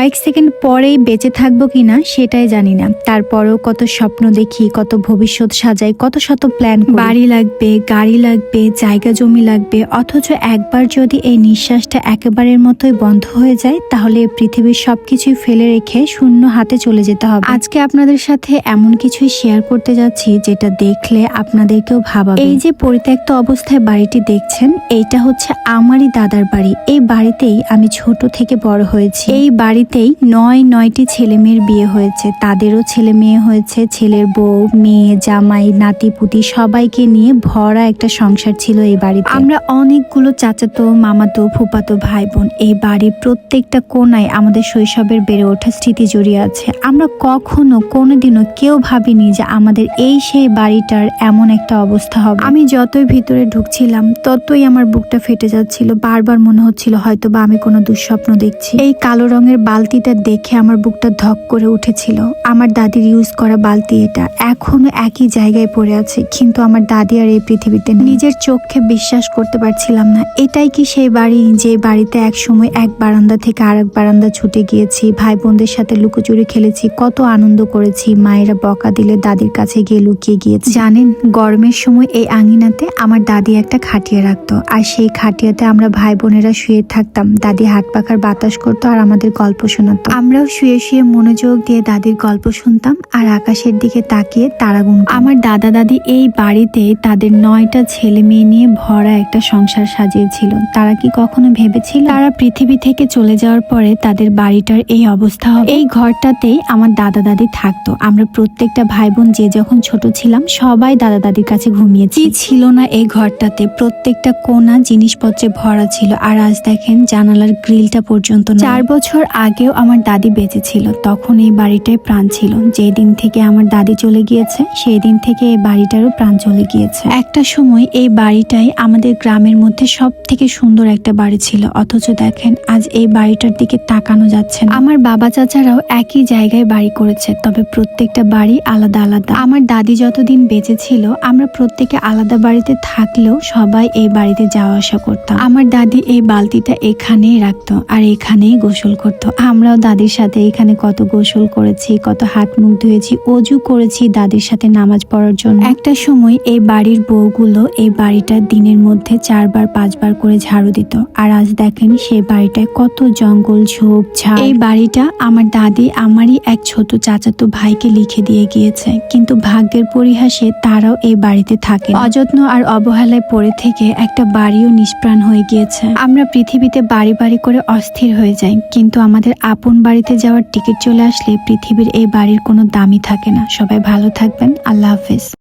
কয়েক সেকেন্ড পরেই বেঁচে থাকব কিনা সেটাই জানি না। তারপরেও কত স্বপ্ন দেখি, কত ভবিষ্যৎ সাজাই, কত শত প্ল্যান বাড়ি লাগবে, গাড়ি লাগবে, জায়গা জমি লাগবে, অথচ একবার যদি এই নিঃশ্বাসটা একেবারের মতোই বন্ধ হয়ে যায়, তাহলে পৃথিবীর সবকিছুই ফেলে রেখে শূন্য হাতে চলে যেতে হবে। আজকে আপনাদের সাথে এমন কিছুই শেয়ার করতে যাচ্ছি, যেটা দেখলে আপনাদেরকেও ভাবাবে। এই যে পরিত্যক্ত অবস্থায় বাড়িটি দেখছেন, এইটা হচ্ছে আমারই দাদার বাড়ি। এই বাড়িতেই আমি ছোট থেকে বড় হয়েছি। এই বাড়িতেই নয়, নয়টি ছেলে মেয়ের বিয়ে হয়েছে। তাদেরও ছেলে মেয়ে হয়েছে, ছেলের বউ, মেয়ে, জামাই, নাতি, পুতি সবাইকে নিয়ে ভরা একটা সংসার ছিল এই বাড়িতে। আমরা অনেকগুলো চাচাতো, মামাতো, ফুপাতো ভাই বোন এই বাড়ির প্রত্যেকটা কোনায় আমাদের শৈশবের বেড়ে ওঠা স্মৃতি জড়িয়ে আছে। আমরা কখনো, কোনোদিনও কেউ ভাবিনি যে আমাদের এই সেই বাড়িটার এমন একটা অবস্থা হবে। আমি যতই ভিতরে ঢুকছিলাম, ততই আমার বুকটা ফেটে যাচ্ছিল। বারবার মনে হচ্ছিল হয়তো বা আমি কোনো দুঃস্বপ্ন দেখছি। এই কালো রঙের বালতিটা দেখে আমার বুকটা ধক করে উঠেছিল। আমার দাদির ইউজ করা বালতি এটা এখনও একই জায়গায় পড়ে আছে, কিন্তু আমার দাদি আর এই পৃথিবীতে নিজের চোখে বিশ্বাস করতে পারছিলাম না, এটাই কি সেই বাড়ি যে বাড়িতে এক সময় এক বারান্দা থেকে আরেক বারান্দা ছুটে গিয়েছি ভাই বোনদের সাথে লুকোচুরি খেলেছি, কত আনন্দ করেছি, মায়েরা বকা দিলে দাদির কাছে গিয়ে লুকিয়ে গিয়েছি। জানেন, গরমের সময় এই আঙিনাতে আমার দাদি একটা খাটিয়া রাখতো, আর সেই খাটিয়াতে আমরা ভাই বোনেরা শুয়ে থাকতাম, দাদি হাত পাখার বাতাস করতো আর আমাদের গল্প শোনাতো আমরাও শুয়ে শুয়ে মনোযোগ দিয়ে দাদির গল্প শুনতাম আর আকাশের দিকে তাকিয়ে তারা গুনতাম আমার দাদা দাদি এই বাড়িতে তাদের নয়টা ছেলে মেয়ে নিয়ে ভরা একটা সংসার সাজিয়েছিল। তারা কি কখনো ভেবেছিল? তারা পৃথিবী থেকে চলে যাওয়ার পরে তাদের বাড়িটার এই অবস্থা হবে। এই ঘরটাতেই আমার দাদা দাদি থাকতো। আমরা প্রত্যেকটা ভাই বোন যে যখন ছোট ছিলাম, সবাই দাদা দাদির কাছে ঘুমিয়েছি। ছিল না এই ঘরটাতে? প্রত্যেকটা কোনা জিনিসপত্রে ভরা ছিল। আর আজ দেখেন জানালার গ্রিলটা পর্যন্ত চার বছর আগেও আমার দাদি বেঁচে ছিল, তখন এই বাড়িটায় প্রাণ ছিল। যেই দিন থেকে আমার দাদি চলে গিয়েছে, সেই দিন থেকে এই বাড়িটারও প্রাণ চলে গিয়েছে। একটা সময় এই বাড়িটাই আমাদের গ্রামের মধ্যে সব থেকে সুন্দর একটা বাড়ি ছিল। অথচ দেখেন, আজ এই বাড়িটার দিকে তাকানো যাচ্ছে আমার বাবা চাচারাও একই জায়গায় বাড়ি করেছে, তবে প্রত্যেকটা বাড়ি আলাদা আলাদা। আমার দাদি যতদিন বেঁচে ছিল, আমরা প্রত্যেকে আলাদা বাড়িতে থাকলেও সবাই এই বাড়িতে যাওয়া আসা করতাম। আমার দাদি এই বালতিটা এখানেই রাখতো আর এখানেই গোসল করতো। আমরাও দাদির সাথে এখানে কত গোসল করেছি, কত হাত মুখ ধুয়েছি, অজু করেছি দাদির সাথে নামাজ পড়ার জন্য। একটা সময় এই বাড়ির বউগুলো এই বাড়িটা দিনের মধ্যে চারবার, পাঁচবার করে ঝাড়ু দিত। আর আজ দেখেন সেই বাড়িটায় কত জঙ্গল, ঝোপ, ঝাড়। এই বাড়িটা আমার দাদি, আমারই এক ছোট চাচাতো ভাইকে লিখে দিয়ে গিয়েছে। কিন্তু ভাগ্যের পরিহাসে তারাও এই বাড়িতে থাকে অযত্ন আর অবহেলায় পড়ে থেকে একটা বাড়িও নিষ্প্রাণ হয়ে গিয়েছে। আমরা পৃথিবীতে বাড়ি বাড়ি করে অস্থির হয়ে যাই, কিন্তু আমাদের আপন বাড়িতে যাওয়ার টিকিট চলে আসলে পৃথিবীর এই বাড়ির কোনো দামই থাকে না। সবাই ভালো থাকবেন। আল্লাহ হাফেজ।